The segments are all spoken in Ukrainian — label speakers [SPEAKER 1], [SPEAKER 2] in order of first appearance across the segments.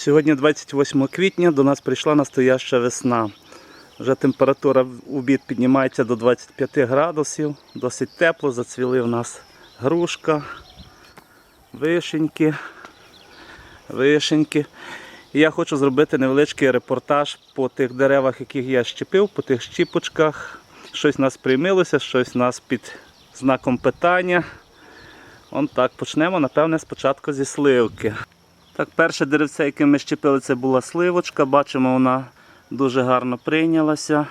[SPEAKER 1] Сьогодні 28 квітня, до нас прийшла настояща весна. Вже температура в обід піднімається до 25 градусів, досить тепло, зацвіли в нас грушка, вишеньки, вишеньки. І я хочу зробити невеличкий репортаж по тих деревах, яких я щепив, по тих щіпочках. Щось нас приймилося, щось нас під знаком питання. Он так, почнемо, напевне, спочатку зі сливки. Так, перше деревце, яке ми щепили, це була сливочка. Бачимо, вона дуже гарно прийнялася.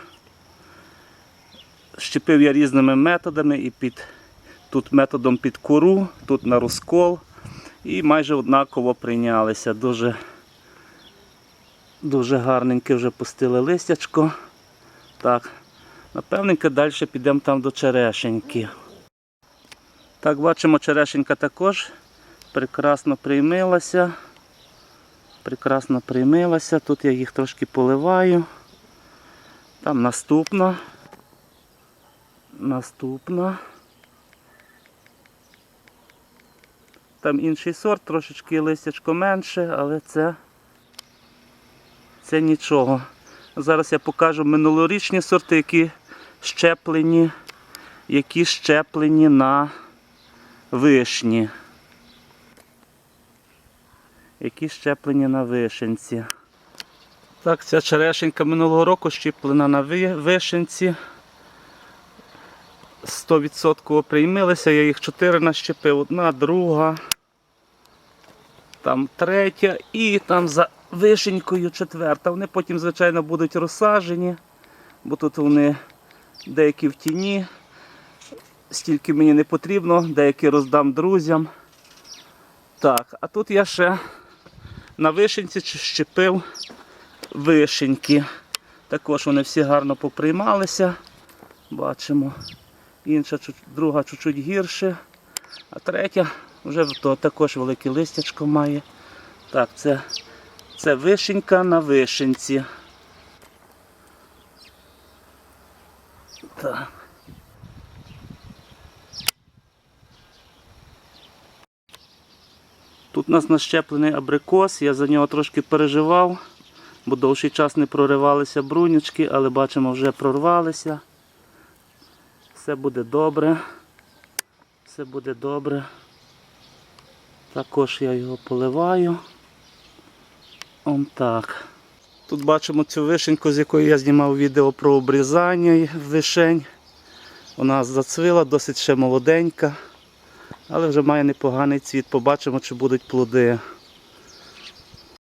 [SPEAKER 1] Щепив я різними методами і під, тут методом під кору, тут на розкол. І майже однаково прийнялися. Дуже, дуже гарненьке вже пустили листячко. Так, напевненько далі підемо там до черешеньки. Так, бачимо, черешенька також прекрасно приймилася. Прекрасно приймилася. Тут я їх трошки поливаю. Там наступна. Наступна. Там інший сорт, трошечки листячко менше, але це, це нічого. Зараз я покажу минулорічні сорти, які щеплені, які щеплені на вишні. Які щеплені на вишенці. Так, ця черешенька минулого року щеплена на вишенці. 100% приймилися, я їх 4 нащепив, одна, друга, там третя і там за вишенькою четверта. Вони потім, звичайно, будуть розсаджені, бо тут вони деякі в тіні, стільки мені не потрібно, деякі роздам друзям. Так, а тут я ще на вишенці щепив вишеньки. Також вони всі гарно поприймалися. Бачимо. Інша друга чуть-чуть гірше. А третя вже то також велике листячко має. Так, це, це вишенька на вишенці. Так. Тут у нас нащеплений абрикос, я за нього трошки переживав, бо довший час не проривалися брунючки, але бачимо, вже прорвалися. Все буде добре. Все буде добре. Також я його поливаю. Он так. Тут бачимо цю вишеньку, з якої я знімав відео про обрізання вишень. Вона зацвіла, досить ще молоденька, але вже має непоганий цвіт. Побачимо, чи будуть плоди.